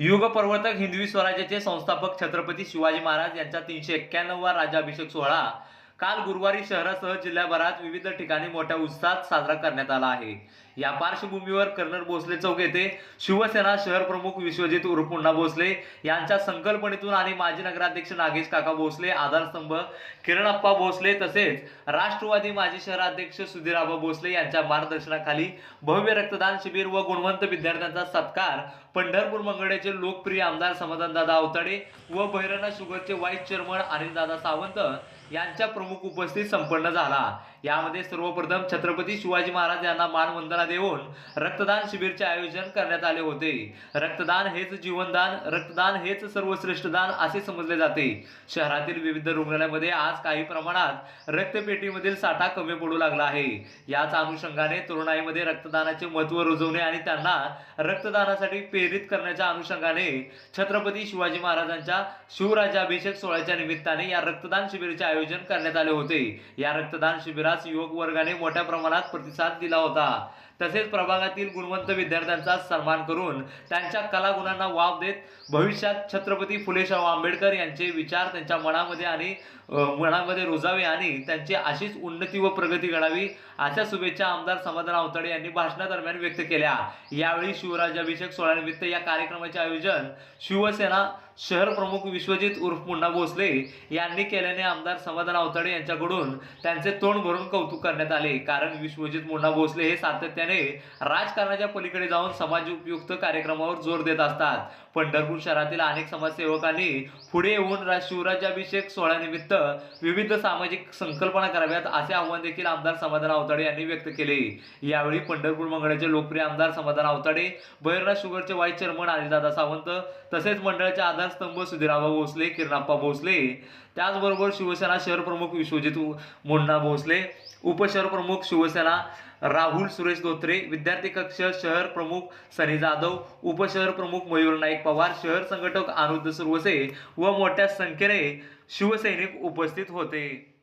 युग प्रवर्तक हिंदवी स्वराज्याचे संस्थापक छत्रपती शिवाजी महाराज यांचा तीनशे एक्क्याण्णववा राज्याभिषेक सोहळा काल गुरुवारी शहरासह जिल्ह्याभरात विविध ठिकाणी मोठ्या उत्साहात साजरा करण्यात आला आहे. या पार्श्वभूमीवर कर्नल भोसले चौक येथे शिवसेना शहर प्रमुख विश्वजित उर्पुण्णा भोसले यांच्या संकल्पनेतून आणि माजी नगराध्यक्ष नागेश काका भोसले आधारस्तंभ किरणप्पा भोसले तसेच राष्ट्रवादी माजी शहराध्यक्ष सुधीराबा भोसले यांच्या मार्गदर्शनाखाली भव्य रक्तदान शिबिर व गुणवंत विद्यार्थ्यांचा सत्कार पंढरपूर मंगळ्याचे लोकप्रिय आमदार समाधानदादा अवताडे व बहिरणा शुगरचे व्हाईस चेअरमन अनिलदादा सावंत यांच्या प्रमुख उपस्थित संपन्न झाला. यामध्ये सर्वप्रथम छत्रपती शिवाजी महाराज यांना मानवंदना देऊन रक्तदान शिबिरचे आयोजन करण्यात आले होते. रक्तदान हेच जीवनदान रक्तदान हेच सर्वश्रेष्ठ दान असे समजले जाते. शहरातील विविध रुग्णालयामध्ये आज काही प्रमाणात रक्तपेटीमधील साठा कमी पडू लागला आहे. याच अनुषंगाने तरुणाईमध्ये रक्तदानाचे महत्त्व रुजवणे आणि त्यांना रक्तदानासाठी प्रेरित करण्याच्या अनुषंगाने छत्रपती शिवाजी महाराजांच्या शिवराज्याभिषेक सोहळ्याच्या निमित्ताने या रक्तदान शिबिराचे आयोजन आयोजन करण्यात आले होते. या रक्तदान शिबिरास युवक वर्गाने मोठ्या प्रमाणात प्रतिसाद दिला होता. तसेच प्रभागातील गुणवंत विद्यार्थ्यांचा सन्मान करून त्यांच्या कलागुणांना वाव देत भविष्यात छत्रपती फुले शाहू आंबेडकर यांचे विचार त्यांच्या मनामध्ये आणि मनामध्ये रुजावे आणि त्यांची अशीच उन्नती व प्रगती घडावी अशा शुभेच्छा आमदार समाधान आवतडे यांनी भाषणादरम्यान व्यक्त केल्या. यावेळी शिवराज्याभिषेक सोहळ्यानिमित्त या कार्यक्रमाचे आयोजन शिवसेना शहर प्रमुख विश्वजित उर्फ मुन्ना भोसले यांनी केल्याने आमदार समाधान आवतडे यांच्याकडून त्यांचे तोंड भरून कौतुक करण्यात आले. कारण विश्वजित मुन्ना भोसले हे सातत्याने राजकारणाच्या पलीकडे जाऊन समाज उपयुक्त कार्यक्रमावर जोर देत असतात. पंढरपूर शहरातील अनेक समाजसेवकांनी पुढे येऊन शिवराज्याभिषेक सोहळ्यानिमित्त विविध सामाजिक संकल्पना कराव्यात असे आव्हान देखील आमदार समाधान अवताडे यांनी व्यक्त केले. यावेळी पंढरपूर मंगळाचे लोकप्रिय आमदार समाधान अवताडे बहिरराज शुगरचे वाईस चेअरमन अनिलदादा सावंत तसेच मंडळाचे आधारस्तंभ सुधीराबा भोसले किरणाप्पा भोसले. त्याचबरोबर शिवसेना शहर प्रमुख विश्वजित मुन्ना भोसले उपशहर प्रमुख शिवसेना राहुल सुरेश धोत्रे विद्यार्थी कक्ष शहर प्रमुख सनी जाधव उपशहर प्रमुख मयूर नाईक पवार शहर संघटक अनुरुद्ध सुरवसे व मोठ्या संख्येने शिवसैनिक उपस्थित होते.